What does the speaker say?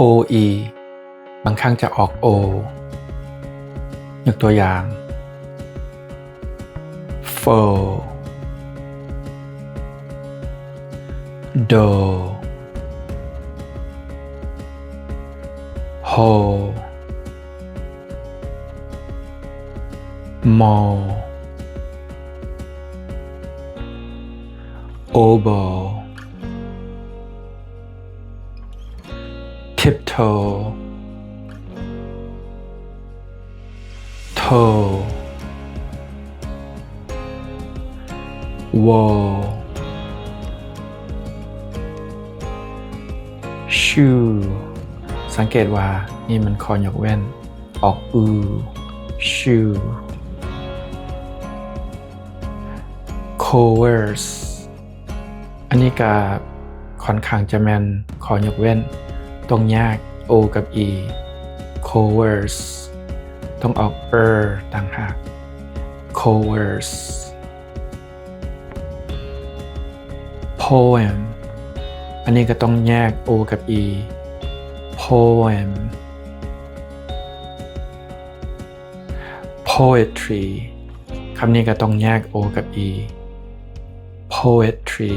OE บางครั้งจะออก O ยกตัวอย่าง fo do ho mo obo tiptoe toe wall shoe สังเกตว่านี่มันคอยกเว้น ออกอือ shoe coerce อันนี้ก็ค่อนข้างจะแมนขอยกเว้น ต้องแยก O กับ E coerce ต้องออก er ต่างหาก coerce poem อันนี้ก็ต้องแยก O กับ E poem poetry คำนี้ก็ต้องแยก O กับ E poetry